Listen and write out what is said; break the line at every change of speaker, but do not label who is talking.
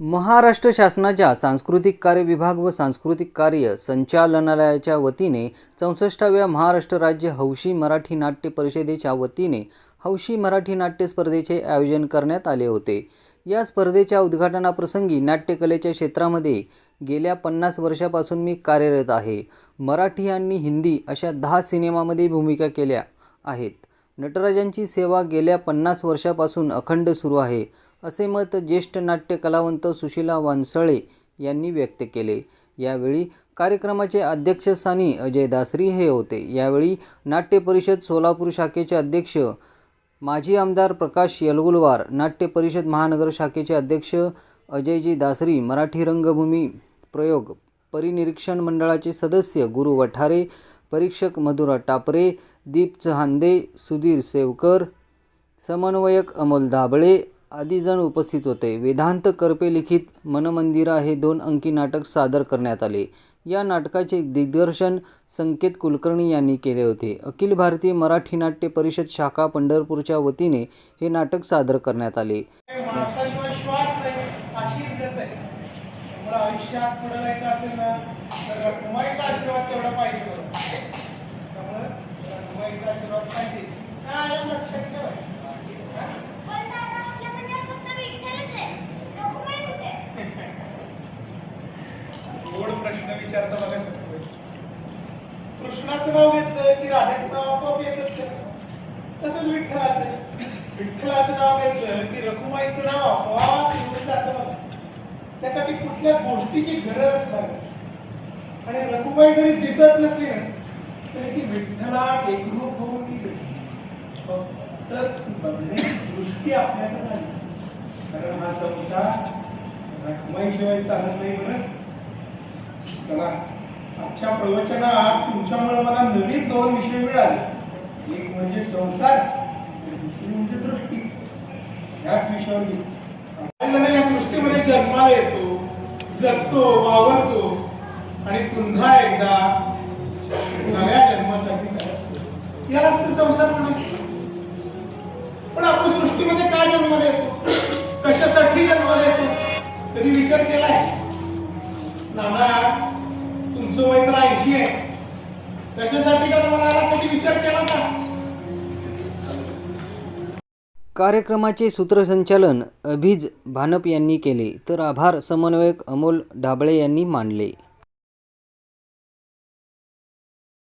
महाराष्ट्र शासनाच्या सांस्कृतिक कार्य विभाग व सांस्कृतिक कार्य संचालनालयाच्या वतीने चौसष्टाव्या महाराष्ट्र राज्य हौशी मराठी नाट्य परिषदेच्या वतीने हौशी मराठी नाट्य स्पर्धेचे आयोजन करण्यात आले होते. या स्पर्धेच्या उद्घाटनाप्रसंगी नाट्यकलेच्या क्षेत्रामध्ये गेल्या पन्नास वर्षापासून मी कार्यरत आहे. मराठी आणि हिंदी अशा दहा सिनेमामध्ये भूमिका केल्या आहेत. नटराजांची सेवा गेल्या पन्नास वर्षापासून अखंड सुरू आहे. असे मत ज्येष्ठ नाट्य कलावंत सुशीला वानसळे यांनी व्यक्त केले. यावेळी कार्यक्रमाचे अध्यक्षस्थानी अजय दासरी हे होते. यावेळी नाट्य परिषद सोलापूर शाखेचे अध्यक्ष माजी आमदार प्रकाश यलगुलवार नाट्य परिषद महानगर शाखेचे अध्यक्ष अजयजी दासरी मराठी रंगभूमी प्रयोग परिनिरीक्षण मंडळाचे सदस्य गुरु वठारे परीक्षक मधुरा टापरे दीप चहांदे सुधीर सेवकर समन्वयक अमोल दाबळे आदी जण उपस्थित होते. वेदांत करपे लिखित मनमंदिरा हे दोन अंकी नाटक सादर करण्यात आले. या नाटकाचे दिग्दर्शन संकेत कुलकर्णी यांनी केले होते. अखिल भारतीय मराठी नाट्य परिषद शाखा पंढरपूरच्या वतीने हे नाटक सादर करण्यात आले.
आयुष्यात पुढे जायचं असेल ना तर रखुमाईचा आशीर्वाद तेवढा पाहिजे बघा. त्यामुळे रखुमाईचा आशीर्वाद पाहिजे काय लक्षात ठेवायचं
पण दादा आपल्या म्हणजे फक्त विठ्ठलच आहे रखुमाई कुठे
गोड प्रश्न विचारता बघा सांगतोय कृष्णाचं नाव घेतलं की राधाचं नाव आपोआप येतच तसंच विठ्ठलाचं. विठ्ठलाचं नाव घेतलं की रखुमाईचं नाव आपोआप येऊन जातं बघा. त्यासाठी कुठल्या गोष्टीची गरज नाही. आणि रखुमाई जरी दिसत नसली ना तरी ती विठ्ठला एकरूप होऊन ती फक्त बघण्याची दृष्टी आपल्याकडे नाही. कारण हा संसार रखुमाईशिवाय चालत नाही बरं चला. आजच्या प्रवचनात तुमच्यामुळे मला नवीन दोन विषय मिळाले. एक म्हणजे संसार दुसरी म्हणजे दृष्टी. याच विषयावर या सृष्टीमध्ये जन्माला येतो जगतो वावरतो आणि पुन्हा एकदा नव्या जन्मासाठी तयार यालाच तर संसार म्हणायचं. पण आपण सृष्टीमध्ये काय जन्म येतो? कशासाठी जन्माला येतो? कधी विचार केलाय? नाना तुमचं वय तर ऐंशी आहे कशासाठी जन्माला आला कशी विचार केला का
कार्यक्रमाचे सूत्रसंचालन अभिज भानप यांनी केले तर आभार समन्वयक अमोल ढाबळे यांनी मानले.